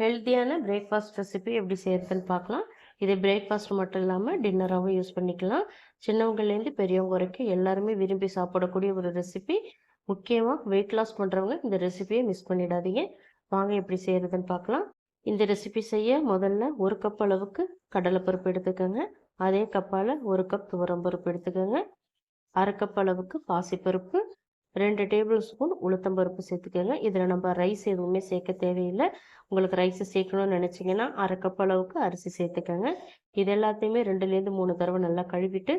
ஹெல்த்தியான breakfast recipe எப்படி செய்கிறதுன்னு பார்க்கலாம். இதை பிரேக்ஃபாஸ்ட் மட்டும் இல்லாமல் டின்னராகவும் யூஸ் பண்ணிக்கலாம். சின்னவங்கலேருந்து பெரியவங்க வரைக்கும் எல்லாருமே விரும்பி சாப்பிடக்கூடிய ஒரு ரெசிபி முக்கியமாக வெயிட் லாஸ் பண்ணுறவங்க இந்த ரெசிபியை மிஸ் பண்ணிடாதீங்க. வாங்க எப்படி செய்கிறதுன்னு பார்க்கலாம். இந்த ரெசிபி செய்ய முதல்ல ஒரு கப் அளவுக்கு கடலைப்பருப்பு எடுத்துக்கோங்க. அதே கப்பால் ஒரு கப் துவரம்பருப்பு எடுத்துக்கோங்க. அரை கப் அளவுக்கு பாசிப்பருப்பு. ரெண்டு டேபிள் ஸ்பூன் உளுத்தம்பருப்பு சேர்த்துக்கோங்க. இதில் நம்ம ரைஸ் எதுவுமே சேர்க்க தேவையில்லை. உங்களுக்கு ரைஸை சேர்க்கணும்னு நினச்சிங்கன்னா அரை கப் அளவுக்கு அரிசி சேர்த்துக்கோங்க. இது எல்லாத்தையுமே ரெண்டுலேருந்து மூணு தடவை நல்லா கழுவிட்டு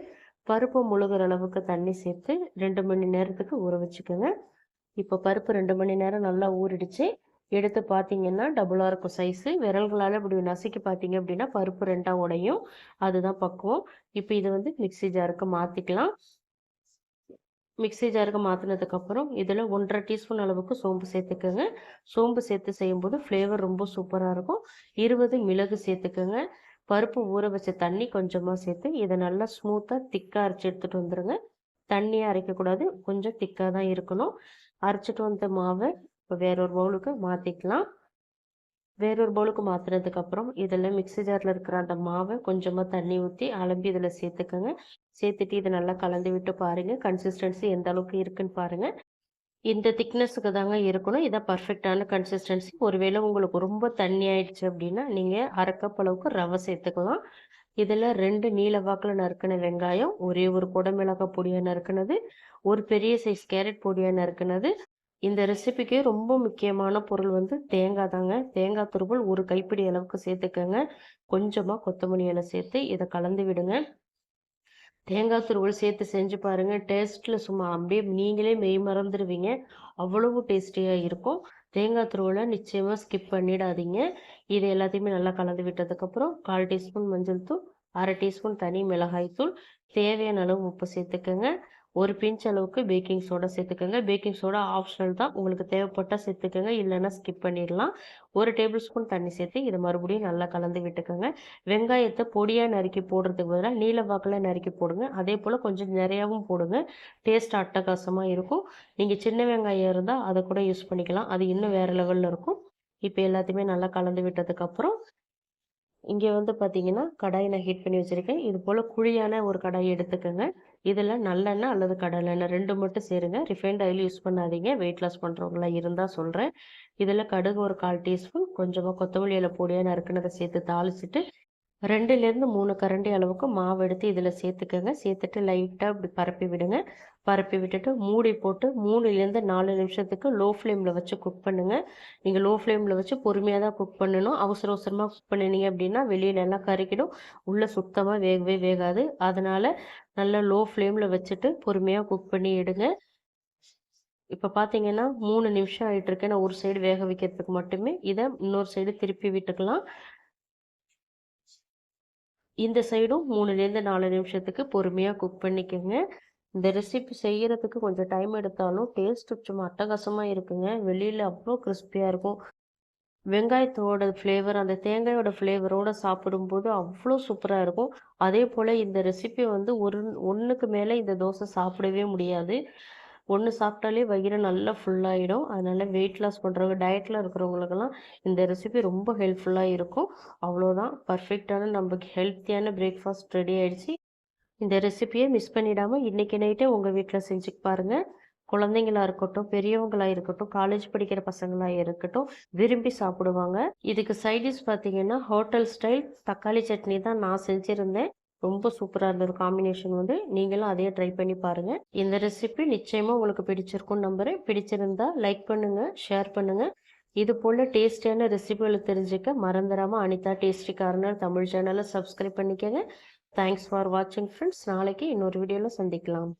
பருப்பு முழுகிற அளவுக்கு தண்ணி சேர்த்து ரெண்டு மணி நேரத்துக்கு ஊற வச்சுக்கோங்க. இப்போ பருப்பு ரெண்டு மணி நேரம் நல்லா ஊறிடுச்சு. எடுத்து பார்த்தீங்கன்னா டபுளாக இருக்கும் சைஸு விரல்களால் இப்படி நசுக்கி பார்த்தீங்க அப்படின்னா பருப்பு ரெண்டாக உடையும். அதுதான் பக்குவம். இப்போ இது வந்து மிக்சி ஜாருக்கு மாற்றிக்கலாம் மிக்சி ஜாருக்கு மாற்றினதுக்கப்புறம் இதில் ஒன்றரை டீஸ்பூன் அளவுக்கு சோம்பு சேர்த்துக்கோங்க. சோம்பு சேர்த்து செய்யும்போது ஃப்ளேவர் ரொம்ப சூப்பராக இருக்கும். இருபது மிளகு சேர்த்துக்கோங்க. பருப்பு ஊற வச்ச தண்ணி கொஞ்சமாக சேர்த்து இதை நல்லா ஸ்மூத்தாக திக்காக அரைச்சி எடுத்துகிட்டு வந்துடுங்க தண்ணியாக அரைக்கக்கூடாது கொஞ்சம் திக்காக தான் இருக்கணும். அரைச்சிட்டு வந்த மாவை இப்போ வேறொரு பவுலுக்கு மாற்றிக்கலாம் வேறொரு பவுலுக்கு மாற்றினதுக்கப்புறம் இதில் மிக்சி ஜாரில் இருக்கிற அந்த மாவை கொஞ்சமாக தண்ணி ஊற்றி அலம்பி இதில் சேர்த்துக்கோங்க. சேர்த்துட்டு இதை நல்லா கலந்து விட்டு பாருங்கள் கன்சிஸ்டன்சி எந்த அளவுக்கு இருக்குன்னு பாருங்கள் இந்த திக்னஸுக்கு தாங்க இருக்கணும். இதான் பர்ஃபெக்டான கன்சிஸ்டன்சி ஒருவேளை உங்களுக்கு ரொம்ப தண்ணி ஆயிடுச்சு அப்படின்னா நீங்கள் அரைக்கப் அளவுக்கு ரவை சேர்த்துக்கலாம். இதில் ரெண்டு நீல வாக்கில் நறுக்கின வெங்காயம் ஒரே ஒரு குடமிளகாய் பொடியாக நறுக்கினது ஒரு பெரிய சைஸ் கேரட் பொடியாக நறுக்கினது இந்த ரெசிபிக்கு ரொம்ப முக்கியமான பொருள் வந்து தேங்காய் தாங்க தேங்காய் துருவல் ஒரு கைப்பிடி அளவுக்கு சேர்த்துக்கோங்க. கொஞ்சமாக கொத்தமல்லி இலை சேர்த்து இதை கலந்து விடுங்க. தேங்காய் துருவல் சேர்த்து செஞ்சு பாருங்கள் டேஸ்ட்டில் சும்மா அப்படியே நீங்களே மெய் மறந்துடுவீங்க அவ்வளவு டேஸ்டியாக இருக்கும். தேங்காய் துருவலை நிச்சயமாக ஸ்கிப் பண்ணிடாதீங்க. இது எல்லாத்தையுமே நல்லா கலந்து விட்டதுக்கப்புறம் கால் டீஸ்பூன் மஞ்சள் தூள் அரை டீஸ்பூன் தனி மிளகாய்த்தூள் தேவையான அளவு உப்பு சேர்த்துக்கோங்க. ஒரு பிஞ்ச் அளவுக்கு பேக்கிங் சோடா சேர்த்துக்கோங்க. பேக்கிங் சோடா ஆப்ஷனல் தான். உங்களுக்கு தேவைப்பட்டால் சேர்த்துக்கோங்க. இல்லைன்னா ஸ்கிப் பண்ணிடலாம். ஒரு டேபிள் ஸ்பூன் தண்ணி சேர்த்து இதை மறுபடியும் நல்லா கலந்து விட்டுக்கோங்க. வெங்காயத்தை பொடியாக நறுக்கி போடுறதுக்கு பதிலாக நீல வாக்கில் நறுக்கி போடுங்க. அதே போல் கொஞ்சம் நிறையாவும் போடுங்க. டேஸ்ட் அட்டகாசமாக இருக்கும். நீங்கள் சின்ன வெங்காயம் இருந்தால் அதை கூட யூஸ் பண்ணிக்கலாம். அது இன்னும் வேறு லெவலில் இருக்கும். இப்போ எல்லாத்தையுமே நல்லா கலந்து விட்டதுக்கப்புறம் இங்கே வந்து பார்த்தீங்கன்னா கடாயை நான் ஹீட் பண்ணி வச்சுருக்கேன். இது போல் குழியான ஒரு கடாயை எடுத்துக்கோங்க. இதில் நல்லெண்ணெய் அல்லது கடலெண்ணெய் ரெண்டு மட்டும் சேருங்க. ரிஃபைண்ட் ஆயில் யூஸ் பண்ணாதீங்க. வெயிட் லாஸ் பண்ணுறவங்களா இருந்தால் சொல்கிறேன் இதில் கடுகு ஒரு கால் டீஸ்பூன் கொஞ்சமாக கொத்தமல்லி இலை பொடியாக நறுக்குனதை சேர்த்து தாளிச்சிட்டு ரெண்டுலேருந்து மூணு கரண்டி அளவுக்கு மாவு எடுத்து இதில் சேர்த்துக்கோங்க. சேர்த்துட்டு லைட்டாக இப்படி பரப்பி விடுங்க. பரப்பி விட்டுட்டு மூடி போட்டு மூணுலேருந்து நாலு நிமிஷத்துக்கு லோ ஃப்ளேமில் வச்சு குக் பண்ணுங்கள் நீங்கள் லோ ஃப்ளேமில் வச்சு பொறுமையாக தான் குக் பண்ணணும். அவசர அவசரமாக குக் பண்ணினீங்க அப்படின்னா வெளியில் எல்லாம் கறிக்கிடும் உள்ளே சுத்தமாக வேகவே வேகாது. அதனால் நல்லா லோ ஃப்ளேமில் வச்சுட்டு பொறுமையாக குக் பண்ணி எடுங்க. இப்போ பார்த்தீங்கன்னா மூணு நிமிஷம் ஆகிட்டுருக்கு நான் ஒரு சைடு வேக வைக்கிறதுக்கு மட்டுமே. இதை இன்னொரு சைடு திருப்பி விட்டுக்கலாம். இந்த சைடும் மூணுலேருந்து நாலு நிமிஷத்துக்கு பொறுமையாக குக் பண்ணிக்கோங்க. இந்த ரெசிபி செய்கிறதுக்கு கொஞ்சம் டைம் எடுத்தாலும் டேஸ்ட் சும்மா அட்டகாசமாக இருக்குங்க. வெளியில் அவ்வளோ கிறிஸ்பியாக இருக்கும். வெங்காயத்தோட ஃப்ளேவர் அந்த தேங்காயோட ஃப்ளேவரோடு சாப்பிடும்போது அவ்வளோ சூப்பராக இருக்கும். அதே போல் இந்த ரெசிபி வந்து ஒரு ஒன்றுக்கு மேலே இந்த தோசை சாப்பிடவே முடியாது. ஒன்று சாப்பிட்டாலே வயிறு நல்லா ஃபுல்லாகிடும் அதனால் வெயிட் லாஸ் பண்ணுறவங்க டயட்டில் இருக்கிறவங்களுக்கெல்லாம் இந்த ரெசிபி ரொம்ப ஹெல்ப்ஃபுல்லாக இருக்கும். அவ்வளோதான் பர்ஃபெக்டான நமக்கு ஹெல்த்தியான பிரேக்ஃபாஸ்ட் ரெடி ஆகிடுச்சு இந்த ரெசிபியை மிஸ் பண்ணிடாமல் இன்றைக்கி நைட்டே உங்கள் வீட்டில் செஞ்சு பாருங்கள் குழந்தைங்களா இருக்கட்டும் பெரியவங்களா இருக்கட்டும் காலேஜ் படிக்கிற பசங்களா இருக்கட்டும் விரும்பி சாப்பிடுவாங்க. இதுக்கு சைடிஷ் பார்த்தீங்கன்னா ஹோட்டல் ஸ்டைல் தக்காளி சட்னி தான் நான் செஞ்சுருந்தேன். ரொம்ப சூப்பராக இருந்த ஒரு காம்பினேஷன் வந்து நீங்களும் அதையே ட்ரை பண்ணி பாருங்கள் இந்த ரெசிபி நிச்சயமாக உங்களுக்கு பிடிச்சிருக்கும் நம்புகிறேன் பிடிச்சிருந்தா லைக் பண்ணுங்கள் ஷேர் பண்ணுங்கள் இது போல் டேஸ்டியான ரெசிபிகளை தெரிஞ்சுக்க மறந்துடாமல் அனிதா டேஸ்டி கார்னர் தமிழ் சேனலை சப்ஸ்கிரைப் பண்ணிக்கோங்க. தேங்க்ஸ் ஃபார் வாட்சிங் ஃப்ரெண்ட்ஸ் நாளைக்கு இன்னொரு வீடியோவில் சந்திக்கலாம்.